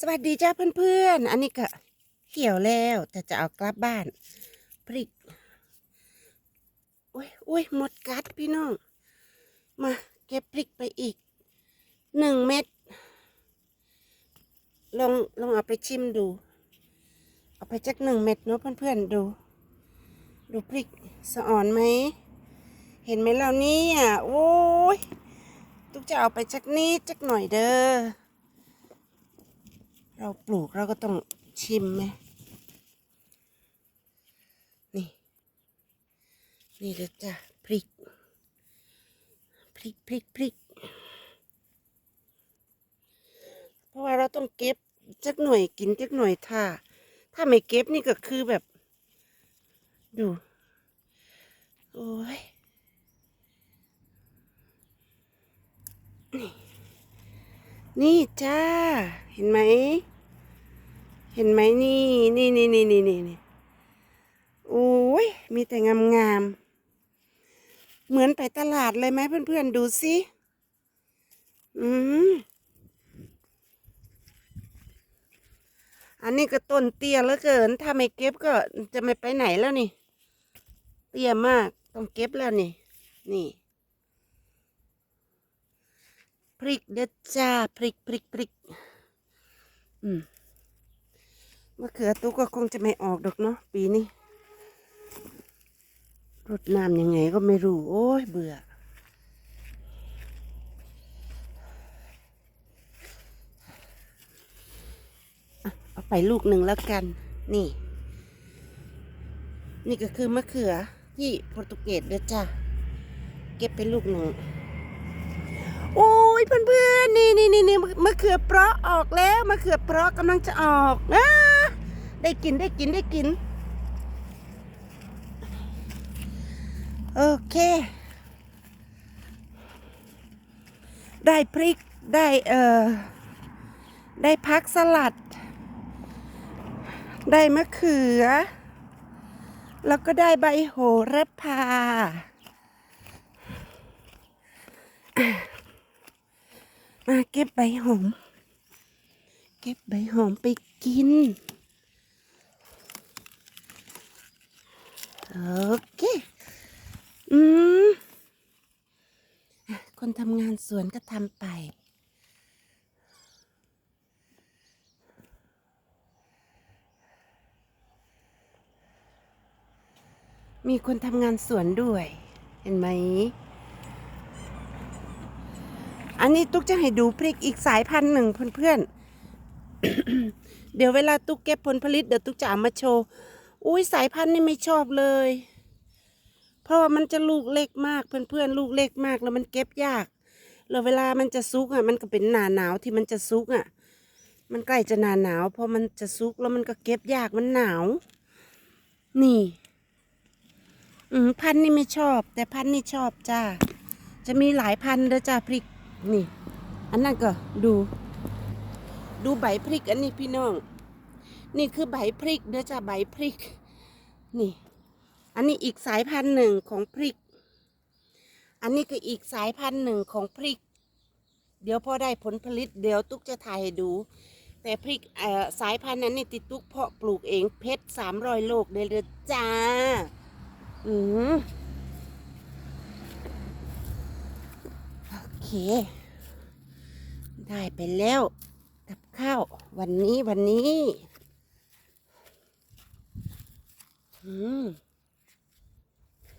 สวัสดีจ้าเพื่อนๆ อันนี้ก็เขียวแล้วแต่จะเอากลับบ้านพริกอุ้ยอุ้ยหมดกัดพี่น้อง มาเก็บพริกไปอีกหนึ่งเม็ด ลองลองเอาไปชิมดู เอาไปจักหนึ่งเม็ดเนาะเพื่อนๆดู ดูพริกสะอ่อนไหม เห็นไหมเราเนี่ยโอ้ย ตุกจะเอาไปจักนิดจักหน่อยเด้อ เราปลูกเราก็ต้องชิมไหมนี่ นี่เด้อจ้ะพริก พริกพริกพริก เพราะว่าเราต้องเก็บจักหน่วยกินจักหน่วยถ้าถ้าไม่เก็บนี่ก็คือแบบ ดู โอ้ยนี่ นี่จ้า เห็นไหม เห็นไหมนี่นี่นี่นี่นี่นี่นี่โอ้ยมีแต่งามงามเหมือนไปตลาดเลยไหมเพื่อนๆ ดูสิอืมอันนี้ก็ต้นเตี้ยเหลือเกิน ถ้าไม่เก็บก็จะไม่ไปไหนแล้วนี่ เตี้ยมาก ต้องเก็บแล้วนี่ นี่ พริกเด็ดจ้า พริกพริกพริก อืมมะเขือตุกก็คงจะไม่ออกดอกเนาะปีนี้รดน้ำยังไงก็ไม่รู้ โอ้ยเบื่อ เอาไปลูกหนึ่งแล้วกัน นี่ นี่ก็คือมะเขือที่โปรตุเกสเด้อจ้าเก็บไปลูกหนึ่ง โอ้ยเพื่อน เขือเปราะออกแล้วมะเขือเปราะกำลังจะออกอาได้กินได้กินได้กิน โอเค ได้พริกได้เอ่อได้พักสลัด ได้มะเขือ แล้วก็ได้ใบโหระพา มาเก็บใบหอม เก็บใบหอมไปกิน โอเค อืมอะคนทำงานสวนก็ทำไป มีคนทำงานสวนด้วย เห็นไหม นนี้ตุ๊กจะให้ดูพริกอีกสายพันธุ์หนึ่งเพื่อนๆ เดี๋ยวเวลาตุ๊กเก็บผลผลิตเดี๋ยวตุ๊กจะเอามาโชว์ อุ้ยสายพันธุ์นี่ไม่ชอบเลย เพราะว่ามันจะลูกเล็กมากเพื่อนๆ ลูกเล็กมากแล้วมันเก็บยาก แล้วเวลามันจะซุกอะ มันก็เป็นหนาหนาวที่มันจะซุกอะ มันใกล้จะหนาหนาวพอมันจะซุกแล้วมันก็เก็บยากมันหนาว นี่ อืมพันธุ์นี่ไม่ชอบ แต่พันธุ์นี่ชอบจ้าจะมีหลายพันธุ์เด้อจ้าพริก นี่ อันนั้นก็ดู ดูใบพริก อันนี้พี่น้อง นี่คือใบพริกเด้อจ้าใบพริก นี่ อันนี้อีกสายพันธุ์หนึ่งของพริก อันนี้ก็อีกสายพันธุ์หนึ่งของพริก เดี๋ยวพอได้ผลผลิตเดี๋ยวตุ๊กจะถ่ายให้ดู แต่พริกสายพันธุ์นั้นนี่ติดตุ๊กเพาะปลูกเองเพชรสามรอยโลกเด้อเด้อจ้า อืม โอ เค ได้ไปแล้วกับข้าววันนี้วันนี้อืม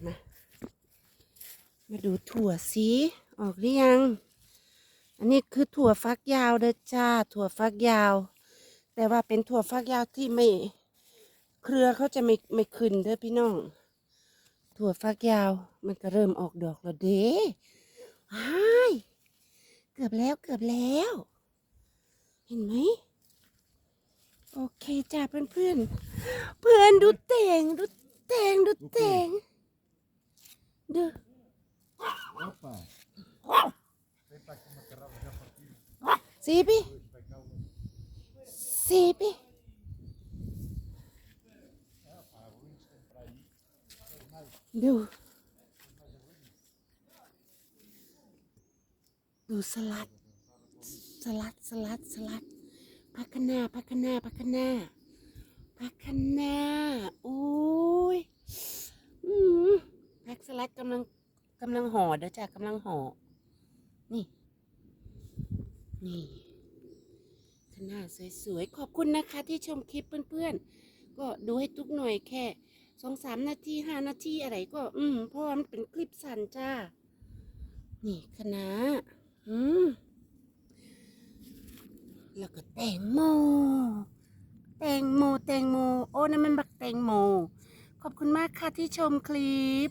มามาดูถั่วสีออกหรือยัง อันนี้คือถั่วฟักยาวเด้อจ้า ถั่วฟักยาว แต่ว่าเป็นถั่วฟักยาวที่ไม่ เครือเขาจะไม่ไม่ขึ้นเด้อพี่น้อง ถั่วฟักยาวมันก็เริ่มออกดอกแล้วเด้ว้า กือบแล้วเกือบแล้ว เห็นไหมโอเคจ้าเพื่อนเพื่อนเพื่อนดูแตงดูแตงดูแตงดูสีพี่สีพี่ดู ดูสลัด สลัดสลัดสลัดพักคะนาพักคะนาพักคะนาพักคะนาโอ้ยอืมแพ็กสลัดกำลังกำลังห่อเด้อจ้ะกำลังห่อนี่ นี่คะนาสวยๆ ขอบคุณนะคะที่ชมคลิปเพื่อนๆ ก็ดูให้ทุกหน่อยแค่สองสามนาทีห้านาทีอะไรก็ อืมเพราะมันเป็นคลิปสั้นจ้า นี่คณะ แล้วก็แตงโม แตงโม แตงโม โอ้นั่นมันบักแตงโม ขอบคุณมากค่ะที่ชมคลิป